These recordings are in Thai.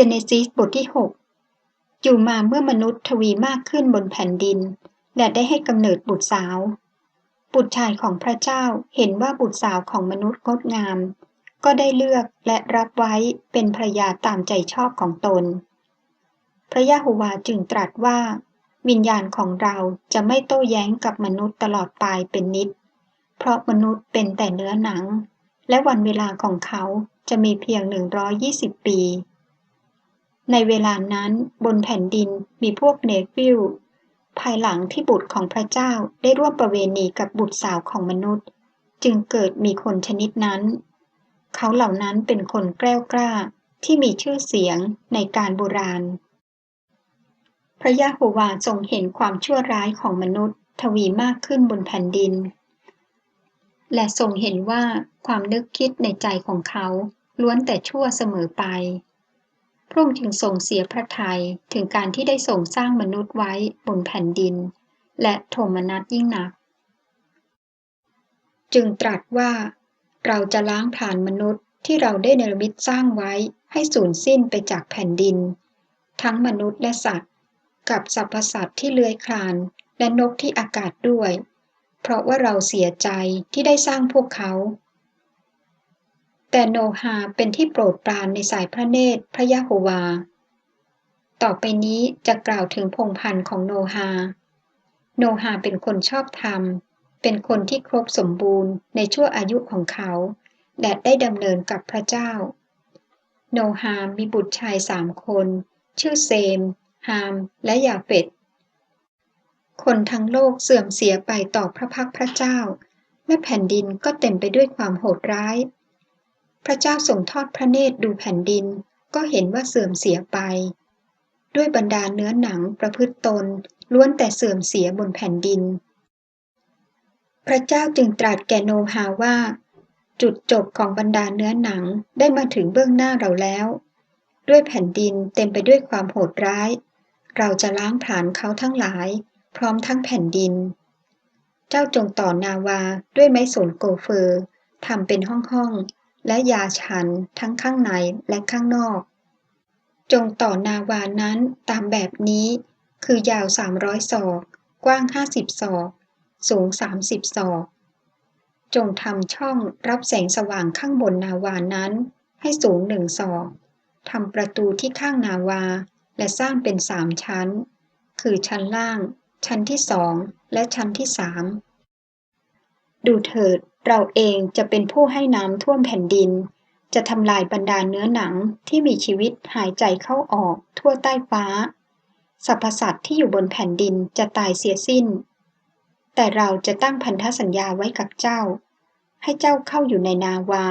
เจเนซิสบทที่ 6 อยู่มาเมื่อมนุษย์ทวีมากขึ้นบนแผ่นดิน และได้ให้กำเนิดบุตรสาว บุตรชายของพระเจ้าเห็นว่าบุตรสาวของมนุษย์งดงาม ก็ได้เลือกและรับไว้เป็นภรรยาตามใจชอบของตน พระยะโฮวาจึงตรัสว่า วิญญาณของเราจะไม่โต้แย้งกับมนุษย์ตลอดไปเป็นนิด เพราะมนุษย์เป็นแต่เนื้อหนัง และวันเวลาของเขาจะมีเพียง 120 ปี ในเวลานั้นบนแผ่นดินมีพวกเนฟิลภายหลังที่บุตรของพระเจ้าได้ร่วมประเวณีกับบุตรสาวของมนุษย์ จึงเกิดมีคนชนิดนั้น เขาเหล่านั้นเป็นคนแกล้วกล้าที่มีชื่อเสียงในการโบราณ พระยะโฮวาทรงเห็นความชั่วร้ายของมนุษย์ ทวีมากขึ้นบนแผ่นดิน และทรงเห็นว่าความนึกคิดในใจของเขาล้วนแต่ชั่วเสมอไป พระองค์จึงทรงเสียพระทัยถึงการที่ได้ทรงสร้างมนุษย์ไว้บนแผ่นดิน และโทมนัสยิ่งหนัก จึงตรัสว่า เราจะล้างผ่านมนุษย์ที่เราได้เนรมิตสร้างไว้ให้สูญสิ้นไปจากแผ่นดิน ทั้งมนุษย์และสัตว์ กับสรรพสัตว์ที่เลื้อยคลานและนกที่อากาศด้วย เพราะว่าเราเสียใจที่ได้สร้างพวกเขา แต่โนฮาเป็นที่โปรดปรานในสายพระเนตรพระยะโฮวา ต่อไปนี้จะกล่าวถึงพงพันธ์ของโนฮา โนฮาเป็นคนชอบธรรม เป็นคนที่ครบสมบูรณ์ในชั่วอายุของเขา และได้ดำเนินกับพระเจ้า โนฮามีบุตรชายสามคน ชื่อเซม ฮาม และยาเฟตคนทั้งโลกเสื่อมเสียไปต่อพระพักพระเจ้า และแผ่นดินก็เต็มไปด้วยความโหดร้าย พระเจ้าส่งทอดพระเนตรดูแผ่นดิน ก็เห็นว่าเสื่อมเสียไป ด้วยบรรดาเนื้อหนังประพฤติตนล้วนแต่เสื่อมเสียบนแผ่นดิน พระเจ้าจึงตรัสแก่โนฮาว่า จุดจบของบรรดาเนื้อหนังได้มาถึงเบื้องหน้าเราแล้ว ด้วยแผ่นดินเต็มไปด้วยความโหดร้าย เราจะล้างผลาญเขาทั้งหลาย พร้อมทั้งแผ่นดิน เจ้าจงต่อนาวาด้วยไม้สนโกเฟอร์ทำเป็นห้องห้อง และยาชันทั้งข้างในและข้างนอก จงต่อนาวานั้นตามแบบนี้ คือยาว300ศอก กว้าง50ศอก สูง30ศอก จงทำช่องรับแสงสว่างข้างบนนาวานั้น ให้สูงหนึ่งศอกทำประตูที่ข้างนาวา และสร้างเป็นสามชั้น คือชั้นล่าง ชั้นที่สองและชั้นที่สามดูเถิด เราเองจะเป็นผู้ให้น้ำท่วมแผ่นดิน จะทำลายบรรดาเนื้อหนังที่มีชีวิตหายใจเข้าออกทั่วใต้ฟ้า สรรพสัตว์ที่อยู่บนแผ่นดินจะตายเสียสิ้น แต่เราจะตั้งพันธสัญญาไว้กับเจ้า ให้เจ้าเข้าอยู่ในนาวา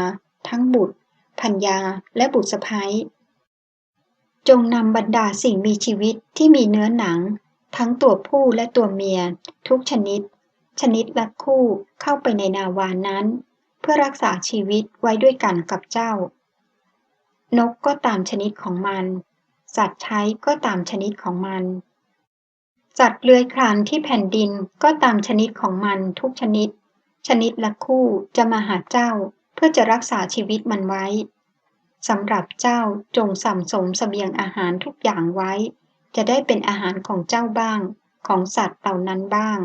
ทั้งบุตรพัญญาและบุตรสะพ้ยจงนำบรรดาสิ่งมีชีวิตที่มีเนื้อหนัง ทั้งตัวผู้และตัวเมีย ทุกชนิด ชนิดละคู่เข้าไปในนาวานั้น เพื่อรักษาชีวิตไว้ด้วยกันกับเจ้า นกก็ตามชนิดของมัน สัตว์ใช้ก็ตามชนิดของมัน สัตว์เลื้อยคลานที่แผ่นดินก็ตามชนิดของมันทุกชนิด ชนิดละคู่จะมาหาเจ้าเพื่อจะรักษาชีวิตมันไว้สำหรับเจ้าจงสั่มสมสเสบียงอาหารทุกอย่างไว้ จะได้เป็นอาหารของเจ้าบ้าง ของสัตว์เหล่านั้นบ้าง